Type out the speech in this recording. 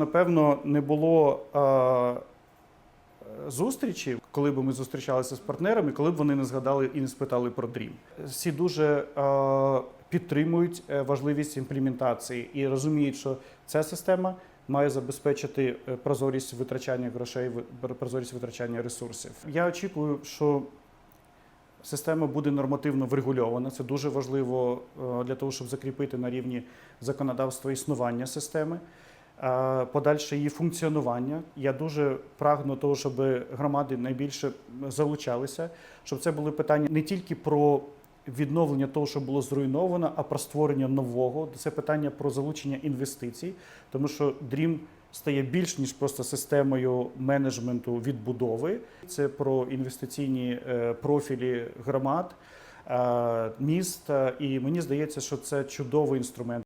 Напевно, не було е, зустрічі, коли б ми зустрічалися з партнерами, коли б вони не згадали і не спитали про Dream. Всі дуже е, підтримують е, важливість імплементації і розуміють, що ця система має забезпечити е, прозорість витрачання грошей, прозорість витрачання ресурсів. Я очікую, що Система буде нормативно врегульована. Це дуже важливо е, для того, щоб закріпити на рівні законодавства існування системи, подальше її функціонування. Я дуже прагну того, щоб громади найбільше залучалися, щоб це були питання не тільки про відновлення того, що було зруйновано, а про створення нового. Це питання про залучення інвестицій, тому що DREAM стає більш ніж просто системою менеджменту відбудови. Це про інвестиційні е, профілі громад, е, міст. е, І мені здається, що це чудовий інструмент.